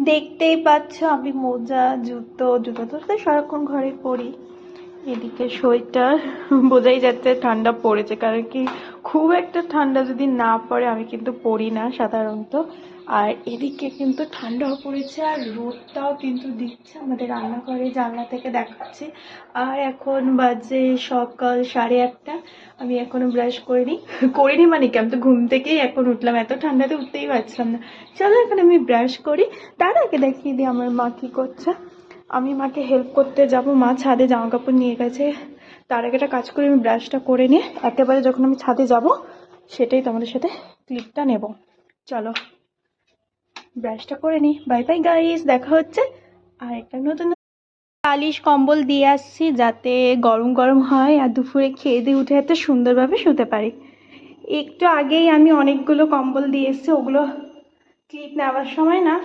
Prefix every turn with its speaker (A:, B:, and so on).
A: দেখতেই পাচ্ছ আমি মোজা জুতো জুতো তো সারাক্ষণ ঘরে পরি। এদিকে সোয়েটার বোঝাই যাচ্ছে ঠান্ডা পড়েছে, কারণ কি খুব একটা ঠান্ডা যদি না পড়ে, আমি কিন্তু পড়ি না সাধারণত। আর এদিকে কিন্তু ঠান্ডাও পড়েছে, আর রোদটাও কিন্তু দিচ্ছে আমাদের রান্নাঘরে জানলা থেকে দেখাচ্ছে। আর এখন বাজে সকাল সাড়ে আটটা, আমি এখনও ব্রাশ করিনি। করিনি মানে কি, আমি তো ঘুম থেকেই এখন উঠলাম, এত ঠান্ডাতে উঠতেই পারছিলাম না। চলো এখন আমি ব্রাশ করি তার আগে দেখিয়ে দিই আমার মা কী করছে। আমি মাকে হেল্প করতে যাব, মা ছাদে জামা কাপড় নিয়ে গেছে। তার আগে একটা কাজ করে, আমি ব্রাশটা করে নিয়ে, একেবারে যখন আমি ছাদে যাব, সেটাই তোমাদের সাথে ক্লিপটা নেব। চলো ব্রাশটা করে নিই। বাই বাই গাইস দেখা হচ্ছে। আর একটা নতুন বালিশ কম্বল দিয়ে আসছি, যাতে গরম গরম হয় আর দুপুরে খেয়ে দিয়ে উঠে এত সুন্দরভাবে শুতে পারি। একটু আগেই আমি অনেকগুলো কম্বল দিয়ে এসেছি, ওগুলো ক্লিপ নেওয়ার সময় না।